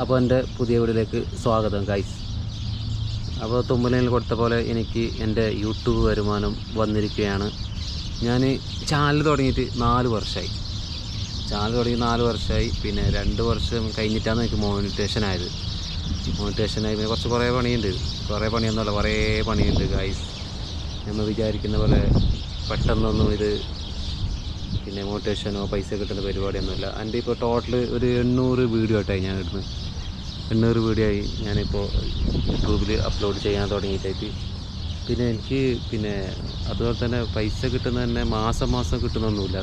അപ്പോൾ എന്റെ പുതിയ വീഡിയോയിലേക്ക് സ്വാഗതം ഗൈസ് അപ്പോൾ തുമ്പലയിൽ കൊടുത്ത പോലെ എനിക്ക് എന്റെ യൂട്യൂബ് വരുമാനം വന്നിരിക്കുകയാണ്. ഞാൻ ചാനൽ തുടങ്ങിയിട്ട് നാല് വർഷമായി. ചാനൽ തുടങ്ങി നാല് വർഷമായി. പിന്നെ രണ്ട് വർഷം കഴിഞ്ഞിട്ടാണ് എനിക്ക് മോണിറ്റേഷൻ ആയത്. മോണിറ്റേഷൻ ആയി പിന്നെ കുറച്ച് കുറേ പണിയുണ്ട്. കുറേ പണിയൊന്നുമല്ല കുറേ പണിയുണ്ട് ഗൈസ് നമ്മൾ വിചാരിക്കുന്ന പോലെ പെട്ടെന്നൊന്നും ഇത് പിന്നെ മോട്ടിവേഷനോ പൈസ കിട്ടുന്ന പരിപാടിയൊന്നുമില്ല. എന്റെ ഇപ്പോൾ ടോട്ടൽ ഒരു എണ്ണൂറ് വീഡിയോ ആയിട്ടായി ഞാൻ ഇടുന്നത്. എണ്ണൂറ് വീഡിയോ ആയി ഞാനിപ്പോൾ യൂട്യൂബിൽ അപ്ലോഡ് ചെയ്യാൻ തുടങ്ങിയിട്ടായിട്ട്. പിന്നെ എനിക്ക് പിന്നെ അതുപോലെ തന്നെ പൈസ കിട്ടുന്ന തന്നെ മാസം മാസം കിട്ടുന്നൊന്നുമില്ല.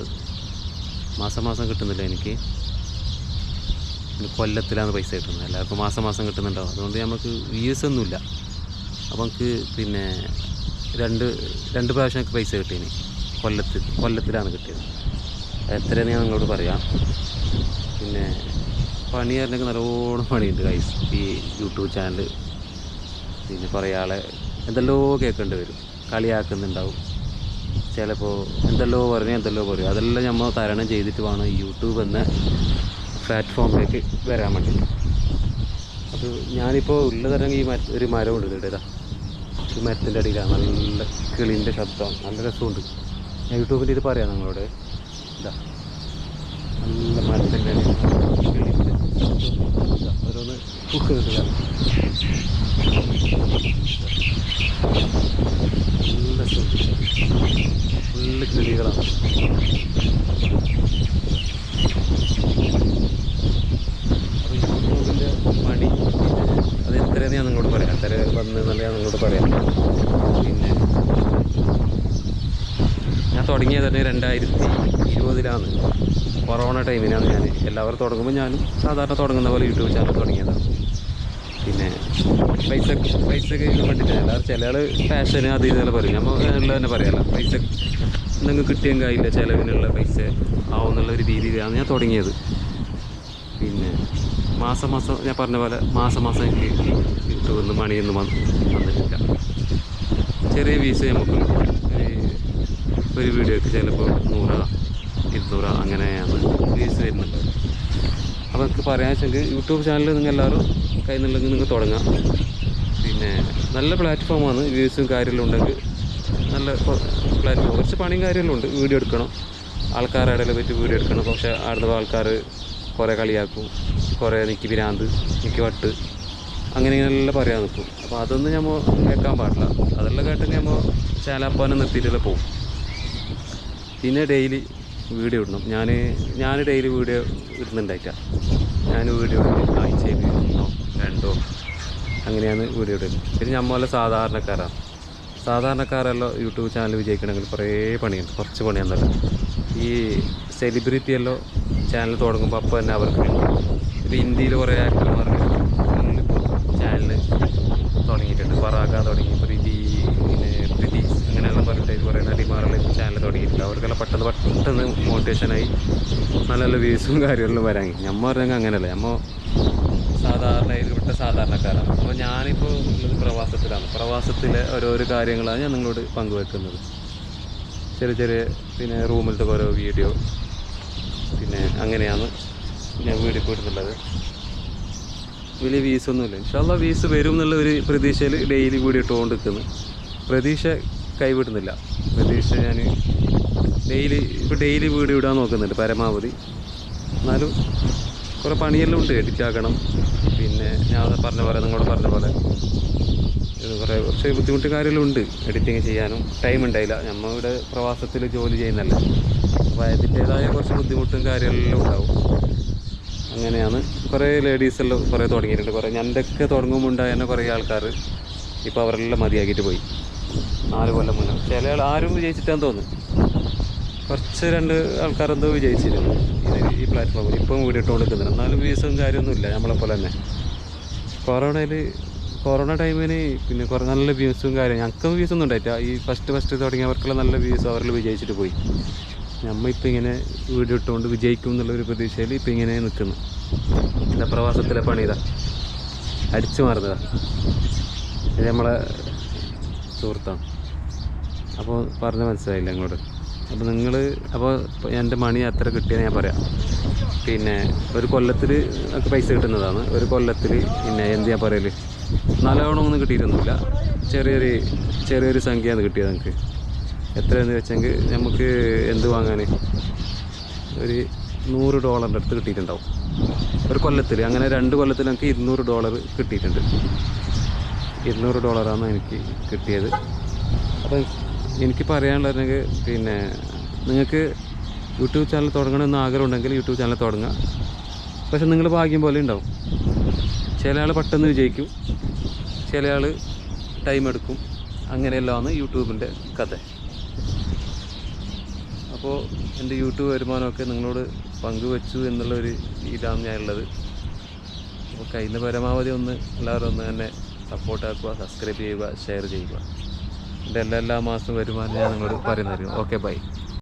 മാസം മാസം കിട്ടുന്നില്ല എനിക്ക്. കൊല്ലത്തിലാണ് പൈസ കിട്ടുന്നത്. എല്ലാവർക്കും മാസം മാസം കിട്ടുന്നുണ്ടാവും. അതുകൊണ്ട് നമുക്ക് വ്യൂസ് ഒന്നുമില്ല. അപ്പോൾ നമുക്ക് പിന്നെ രണ്ട് രണ്ട് പ്രാവശ്യം എനിക്ക് പൈസ കിട്ടിയിന്. കൊല്ലത്തിൽ കൊല്ലത്തിലാണ് കിട്ടിയത്. എത്രയെന്ന് ഞാൻ നിങ്ങളോട് പറയാം. പിന്നെ പണി പറഞ്ഞെങ്കിൽ നല്ലോണം പണിയുണ്ട് ഗൈസ് ഈ യൂട്യൂബ് ചാനൽ പിന്നെ കുറേ ആളെ എന്തെല്ലോ കേൾക്കേണ്ടി വരും കളിയാക്കുന്നുണ്ടാവും. ചിലപ്പോൾ എന്തെല്ലോ പറഞ്ഞു എന്തെല്ലോ പറയും. അതെല്ലാം നമ്മൾ തരണം ചെയ്തിട്ട് വേണം യൂട്യൂബ് എന്ന പ്ലാറ്റ്ഫോമിലേക്ക് വരാൻ വേണ്ടി. അത് ഞാനിപ്പോൾ ഉള്ളതരം ഈ മര ഒരു മരമുണ്ട് ഇവിടെ ഇതാ. ഈ മരത്തിന്റെ അടിയിലാണ് നല്ല കിളിന്റെ ശബ്ദം. നല്ല രസമുണ്ട്. യൂട്യൂബിൽ ഇത് പറയാം നിങ്ങളോട്. ഇതാ. നല്ല മരത്തിന്റെ ഇതാ പൂക്കുന്നുണ്ട് കാണാം നല്ല ഫുള്ള് കിളികളാണ്. അപ്പോൾ യൂട്യൂബിന്റെ പണി അത് എത്രയെന്ന് ഞാൻ നിങ്ങളോട് പറയാം. എത്ര വന്ന് എന്നുള്ള ഞാൻ നിങ്ങളോട് പറയാം. പിന്നെ ഞാൻ തുടങ്ങിയത് തന്നെ രണ്ടായിരത്തി ഇരുപതിലാണ് കൊറോണ ടൈമിലാണ് ഞാൻ എല്ലാവരും തുടങ്ങുമ്പോൾ ഞാനും സാധാരണ തുടങ്ങുന്ന പോലെ യൂട്യൂബ് ചാനൽ തുടങ്ങിയതാണ്. പൈസ പൈസ കണ്ടിട്ടില്ല എല്ലാവരും ചില ആൾ ഫാഷന് അത് ഇതെല്ലാം പറയും. നമ്മൾ ഉള്ളത് തന്നെ പറയാമല്ലോ പൈസ എന്തെങ്കിലും കിട്ടിയും ആയില്ല ചിലവിനുള്ള പൈസ ആവുന്നുള്ള ഒരു രീതിയിലാണ് ഞാൻ തുടങ്ങിയത്. പിന്നെ മാസം മാസം ഞാൻ പറഞ്ഞ പോലെ മാസം മാസം എനിക്ക് യൂട്യൂബിൽ മണിയൊന്നും വന്ന് വന്നിട്ടില്ല. ചെറിയ വീസ് നമുക്ക് ഒരു വീഡിയോക്ക് ചിലപ്പോൾ നൂറ ഇരുന്നൂറ അങ്ങനെയാണ് വീസ് വരുന്നുണ്ട് അപ്പോൾ എനിക്ക് പറയാൻ വെച്ചെങ്കിൽ യൂട്യൂബ് ചാനൽ നിങ്ങൾ എല്ലാവരും കയ്യിൽ നിന്നുണ്ടെങ്കിൽ നിങ്ങൾ തുടങ്ങാം. പിന്നെ നല്ല പ്ലാറ്റ്ഫോമാണ് വ്യൂസും കാര്യമെല്ലാം ഉണ്ടെങ്കിൽ നല്ല പ്ലാറ്റ്ഫോം. കുറച്ച് പണിയും കാര്യമെല്ലാം ഉണ്ട്. വീഡിയോ എടുക്കണം. ആൾക്കാരുടെ ഇടയിൽ പറ്റി വീഡിയോ എടുക്കണം. പക്ഷേ അവിടുത്തെ ആൾക്കാർ കുറേ കളിയാക്കും. കുറേ നിൽക്കി പിരാന്ത് നിൽക്കി വട്ട്. അങ്ങനെ ഇങ്ങനെയെല്ലാം പറയാൻ നിൽക്കും. അപ്പോൾ അതൊന്നും നമ്മൾ കേൾക്കാൻ പാടില്ല. അതെല്ലാം കേട്ട് നമ്മൾ ചാലാപ്പാനെ നിർത്തിയിട്ടെല്ലാം പോകും പിന്നെ ഡെയിലി വീഡിയോ ഇടണം. ഞാൻ ഞാൻ ഡെയിലി വീഡിയോ ഇടുന്നുണ്ടായിട്ടാണ് ഞാൻ വീഡിയോ ആഴ്ചയിൽ ഒന്നോ രണ്ടോ അങ്ങനെയാണ് വീഡിയോ ഇടുന്നത് പിന്നെ നമ്മളെ സാധാരണക്കാരാണ് സാധാരണക്കാരല്ലോ യൂട്യൂബ് ചാനൽ വിജയിക്കണമെങ്കിൽ കുറേ പണിയുണ്ട്. കുറച്ച് പണിയാണെന്നല്ല ഈ സെലിബ്രിറ്റി എല്ലാം ചാനൽ തുടങ്ങുമ്പോൾ അപ്പോൾ തന്നെ അവർക്ക് ഇപ്പോൾ ഇന്ത്യയിൽ കുറേ ആക്ടർമാർക്ക് ചാനൽ തുടങ്ങിയിട്ടുണ്ട്. ഫറാഖ തുടങ്ങി പ്രീതി പിന്നെ പ്രീതി അങ്ങനെയെല്ലാം പറഞ്ഞിട്ട് കുറേ നടിമാരെല്ലാം ചാനൽ തുടങ്ങിയിട്ടുണ്ട്. അവർക്കെല്ലാം പെട്ടെന്ന് പെട്ടെന്ന് മോട്ടിവേഷനായി നല്ല നല്ല വ്യൂസും കാര്യങ്ങളും വരാൻ. ഞമ്മ പറഞ്ഞെങ്കിൽ അങ്ങനെയല്ല. ഞമ്മ സാധാരണക്കാരാണ്. അപ്പോൾ ഞാനിപ്പോൾ ഉള്ളത് പ്രവാസത്തിലാണ്. പ്രവാസത്തിലെ ഓരോരോ കാര്യങ്ങളാണ് ഞാൻ നിങ്ങളോട് പങ്കുവെക്കുന്നത്. ചെറിയ ചെറിയ പിന്നെ റൂമിലത്തെ ഓരോ വീഡിയോ. പിന്നെ അങ്ങനെയാണ് ഞാൻ വീഡിയോ പോയിട്ടുള്ളത്. വലിയ വീസൊന്നുമില്ല ഇൻഷാല്ല വീസ് വരും എന്നുള്ള ഒരു പ്രതീക്ഷയിൽ ഡെയിലി വീഡിയോ ഇട്ടുകൊണ്ട് നിൽക്കുന്നു പ്രതീക്ഷ കൈവിടുന്നില്ല. പ്രതീക്ഷ ഞാൻ ഡെയിലി ഇപ്പോൾ ഡെയിലി വീഡിയോ ഇടാൻ നോക്കുന്നുണ്ട് പരമാവധി. എന്നാലും കുറേ പണിയെല്ലാം ഉണ്ട്. എഡിറ്റ് ആക്കണം പിന്നെ ഞാൻ പറഞ്ഞ പോലെ നിങ്ങളോട് പറഞ്ഞ പോലെ ഇത് കുറേ കുറച്ച് ബുദ്ധിമുട്ട് കാര്യമെല്ലാം ഉണ്ട് എഡിറ്റിങ് ചെയ്യാനും. ടൈം ഉണ്ടായില്ല. നമ്മൾ ഇവിടെ പ്രവാസത്തിൽ ജോലി ചെയ്യുന്നല്ല അപ്പോൾ അതിന്റേതായ കുറച്ച് ബുദ്ധിമുട്ടും കാര്യമെല്ലാം ഉണ്ടാവും. അങ്ങനെയാണ്. കുറേ ലേഡീസെല്ലാം കുറേ തുടങ്ങിയിട്ടുണ്ട്. കുറേ ഞണ്ടൊക്കെ തുടങ്ങുമ്പോൾ ഉണ്ടായിരുന്ന കുറേ ആൾക്കാർ ഇപ്പോൾ അവരെല്ലാം മതിയാക്കിയിട്ട് പോയി. നാല് കൊല്ലം മുന്നേ. ചില ആരും വിജയിച്ചിട്ടാന്ന് തോന്നുന്നു. കുറച്ച് രണ്ട് ആൾക്കാരെന്തോ വിജയിച്ചിരുന്നു ഈ പ്ലാറ്റ്ഫോമിൽ ഇപ്പം വീഡിയോ ഇട്ട് കൊടുക്കുന്നുണ്ട് എന്നാലും ഇല്ല കാര്യമൊന്നുമില്ല നമ്മളെപ്പോലെ തന്നെ. കൊറോണയിൽ കൊറോണ ടൈമിന് പിന്നെ കുറേ നല്ല വ്യൂസും കാര്യം ഞങ്ങൾക്കും വ്യൂസ് ഒന്നും ഉണ്ടായിട്ടില്ല. ഈ ഫസ്റ്റ് ഫസ്റ്റ് തുടങ്ങിയവർക്കുള്ള നല്ല വ്യൂസ് അവരിൽ വിജയിച്ചിട്ട് പോയി. നമ്മൾ ഇപ്പം ഇങ്ങനെ വീഡിയോ ഇട്ടുകൊണ്ട് വിജയിക്കും എന്നുള്ളൊരു പ്രതീക്ഷയിൽ ഇപ്പം ഇങ്ങനെ നിൽക്കുന്നു എന്റെ പ്രവാസത്തിലെ പണിതാ അടിച്ചു മാറുന്നതാ. ഇത് നമ്മളെ സുഹൃത്താണ്. അപ്പോൾ പറഞ്ഞ് മനസ്സിലായില്ല നിങ്ങളോട്. അപ്പോൾ നിങ്ങൾ അപ്പോൾ എന്റെ മണി എത്ര കിട്ടിയെന്ന് ഞാൻ പറയാം. പിന്നെ ഒരു കൊല്ലത്തിൽ ഒക്കെ പൈസ കിട്ടുന്നതാണ്. ഒരു കൊല്ലത്തിൽ പിന്നെ എന്ത് ഞാൻ പറയൽ? നല്ലവണ്ണം ഒന്നും കിട്ടിയിരുന്നില്ല ചെറിയൊരു ചെറിയൊരു സംഖ്യയാണ് കിട്ടിയത് നമുക്ക് എത്രയെന്ന് വെച്ചെങ്കിൽ നമുക്ക് എന്ത് വാങ്ങാൻ ഒരു നൂറ് ഡോളറിന്റെ അടുത്ത് കിട്ടിയിട്ടുണ്ടാവും. ഒരു കൊല്ലത്തിൽ അങ്ങനെ രണ്ട് കൊല്ലത്തിൽ എനിക്ക് ഇരുന്നൂറ് ഡോളർ കിട്ടിയിട്ടുണ്ട്. ഇരുന്നൂറ് ഡോളറാണ് എനിക്ക് കിട്ടിയത്. അപ്പം എനിക്ക് പറയാനുള്ളതെങ്കിൽ പിന്നെ നിങ്ങൾക്ക് യൂട്യൂബ് ചാനൽ തുടങ്ങണമെന്ന് ആഗ്രഹം ഉണ്ടെങ്കിൽ യൂട്യൂബ് ചാനൽ തുടങ്ങുക പക്ഷെ നിങ്ങൾ ഭാഗ്യം പോലെ ഉണ്ടാവും. ചില ആൾ പെട്ടെന്ന് വിജയിക്കും. ചില ആൾ ടൈം എടുക്കും. അങ്ങനെയെല്ലാമാണ് യൂട്യൂബിന്റെ കഥ. അപ്പോൾ എന്റെ യൂട്യൂബ് വരുമാനമൊക്കെ നിങ്ങളോട് പങ്കുവെച്ചു എന്നുള്ളൊരു ഇതാണ് ഞാനുള്ളത്. അപ്പോൾ കഴിയുന്ന പരമാവധി ഒന്ന് എല്ലാവരും ഒന്ന് തന്നെ സപ്പോർട്ടാക്കുക സബ്സ്ക്രൈബ് ചെയ്യുക ഷെയർ ചെയ്യുക. എന്റെ എല്ലാ എല്ലാ മാസവും വരുമാനം ഞാൻ നിങ്ങളോട് പറയുന്നതായിരിക്കും. Okay bye